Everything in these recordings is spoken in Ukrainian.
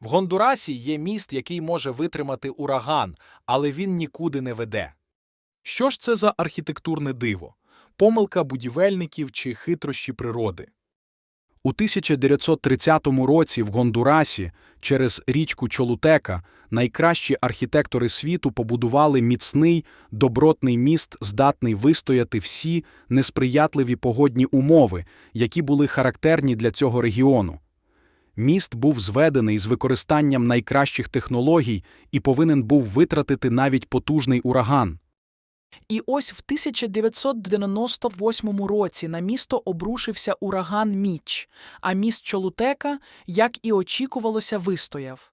В Гондурасі є міст, який може витримати ураган, але він нікуди не веде. Що ж це за архітектурне диво? Помилка будівельників чи хитрощі природи? У 1930 році в Гондурасі через річку Чолутека найкращі архітектори світу побудували міцний, добротний міст, здатний вистояти всі несприятливі погодні умови, які були характерні для цього регіону. Міст був зведений з використанням найкращих технологій і повинен був витратити навіть потужний ураган. І ось в 1998 році на місто обрушився ураган Міч, а міст Чолутека, як і очікувалося, вистояв.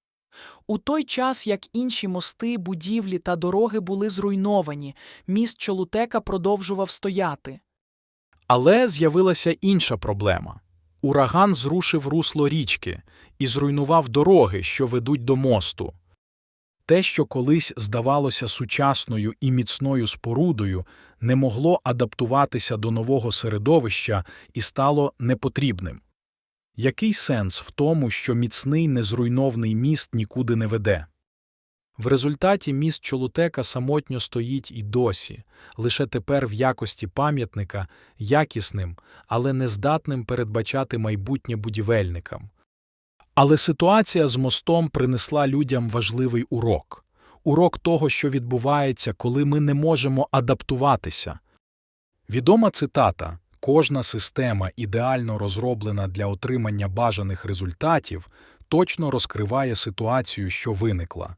У той час, як інші мости, будівлі та дороги були зруйновані, міст Чолутека продовжував стояти. Але з'явилася інша проблема. Ураган зрушив русло річки і зруйнував дороги, що ведуть до мосту. Те, що колись здавалося сучасною і міцною спорудою, не могло адаптуватися до нового середовища і стало непотрібним. Який сенс в тому, що міцний незруйновний міст нікуди не веде? В результаті міст Чолутека самотньо стоїть і досі, лише тепер в якості пам'ятника якісним, але нездатним передбачати майбутнє будівельникам. Але ситуація з мостом принесла людям важливий урок урок того, що відбувається, коли ми не можемо адаптуватися. Відома цитата Кожна система, ідеально розроблена для отримання бажаних результатів, точно розкриває ситуацію, що виникла.